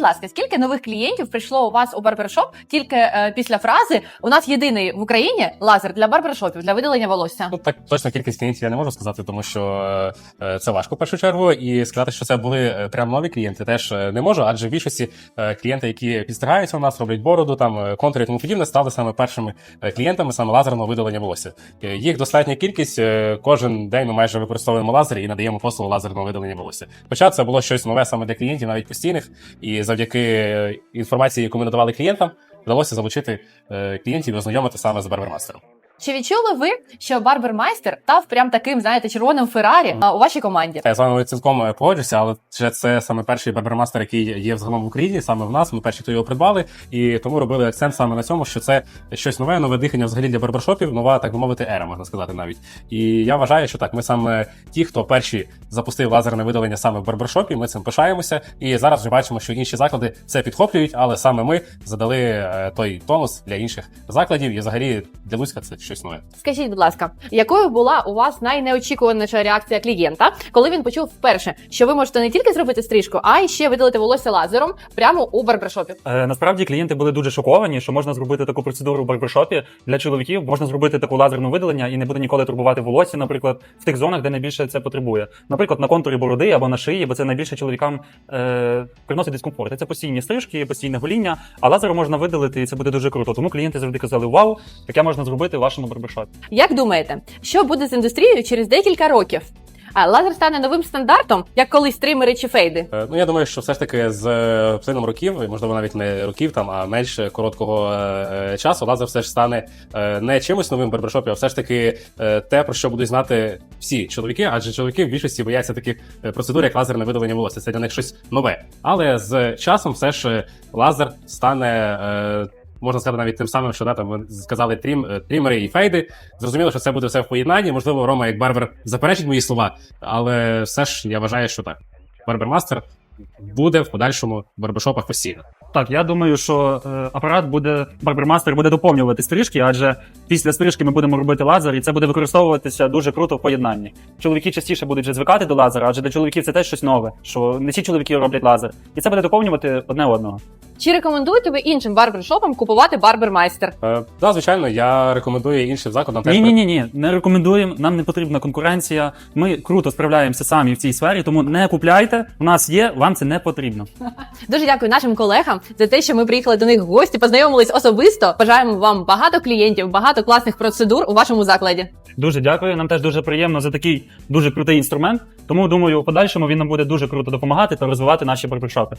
будь ласка, скільки нових клієнтів прийшло у вас у барбершоп тільки е, після фрази у нас єдиний в Україні лазер для барбершопів для видалення волосся? Ну так точно кількість клієнтів я не можу сказати, тому що е, це важко в першу чергу. І сказати, що це були е, прям нові клієнти, теж е, не можу, адже в більшості е, клієнти, які підстригаються у нас, роблять бороду, там е, контури і тому подібне, стали саме першими е, клієнтами саме лазерного видалення волосся. Е, Їх достатня кількість. е, Кожен день ми майже використовуємо лазер і надаємо послугу лазерного видалення волосся. Хоча це було щось нове саме для клієнтів, навіть постійних, і завдяки е, інформації, яку ми надавали клієнтам, вдалося залучити е, клієнтів і ознайомити саме з барбермастером. Чи відчули ви, що барбермайстер став прям таким, знаєте, червоним Феррарі у вашій команді? Я з вами цілком е, погоджуся, але це, це саме перший барбермастер, який є взагалом в Україні, саме в нас. Ми перші, хто його придбали, і тому робили акцент саме на цьому, що це щось нове, нове дихання взагалі для барбершопів, нова, так би мовити, ера, можна сказати навіть. І я вважаю, що так, ми саме ті, хто перші запустив лазерне видалення саме в барбершопі, ми цим пишаємося. І зараз вже бачимо, що інші заклади це підхоплюють, але саме ми задали е, той тонус для інших закладів, і взагалі для Луцька це щось нове. Скажіть, будь ласка, якою була у вас найнеочікуваніша реакція клієнта, коли він почув вперше, що ви можете не тільки зробити стрижку, а й ще видалити волосся лазером прямо у барбершопі? Е, насправді клієнти були дуже шоковані, що можна зробити таку процедуру в барбершопі для чоловіків. Можна зробити таку лазерну видалення і не буде ніколи турбувати волосся, наприклад, в тих зонах, де найбільше це потребує. Наприклад, на контурі бороди або на шиї, бо це найбільше чоловікам е, приносить дискомфорт. Це постійні стрижки, постійне гоління, а лазером можна видалити, і це буде дуже круто. Тому клієнти завжди казали: Вау, таке можна зробити в вашому барбершопі. Як думаєте, що буде з індустрією через декілька років? А лазер стане новим стандартом, як колись тримери чи фейди? Е, Ну, я думаю, що все ж таки з е, плином років, і, можливо, навіть не років, там, а менш короткого е, е, часу, лазер все ж стане е, не чимось новим в барбершопі, а все ж таки е, те, про що будуть знати всі чоловіки, адже чоловіки в більшості бояться таких е, процедур, як лазерне видалення волосся. Це для них щось нове. Але з часом все ж е, лазер стане. е, Можна сказати навіть тим самим, що да, там ви сказали трім, е, трімери і фейди. Зрозуміло, що це буде все в поєднанні. Можливо, Рома як барбер заперечить мої слова, але все ж я вважаю, що так. Барбермастер буде в подальшому в барбершопах постійно. Так, я думаю, що е, апарат буде барбермастер буде доповнювати стрижки, адже після стрижки ми будемо робити лазер, і це буде використовуватися дуже круто в поєднанні. Чоловіки частіше будуть вже звикати до лазера, адже для чоловіків це теж щось нове, що не всі чоловіки роблять лазер, і це буде доповнювати одне одного. Чи рекомендуєте ви іншим барбершопам купувати барбермайстер? Е, да, звичайно, я рекомендую іншим закладам теж Ні, ні, ні, ні, не рекомендуємо. Нам не потрібна конкуренція. Ми круто справляємося самі в цій сфері, тому не купляйте. У нас є, вам це не потрібно. Дуже дякую нашим колегам за те, що ми приїхали до них в гості, познайомились особисто. Бажаємо вам багато клієнтів, багато класних процедур у вашому закладі. Дуже дякую. Нам теж дуже приємно за такий дуже крутий інструмент. Тому думаю, у подальшому він нам буде дуже круто допомагати та розвивати наші барбершопи.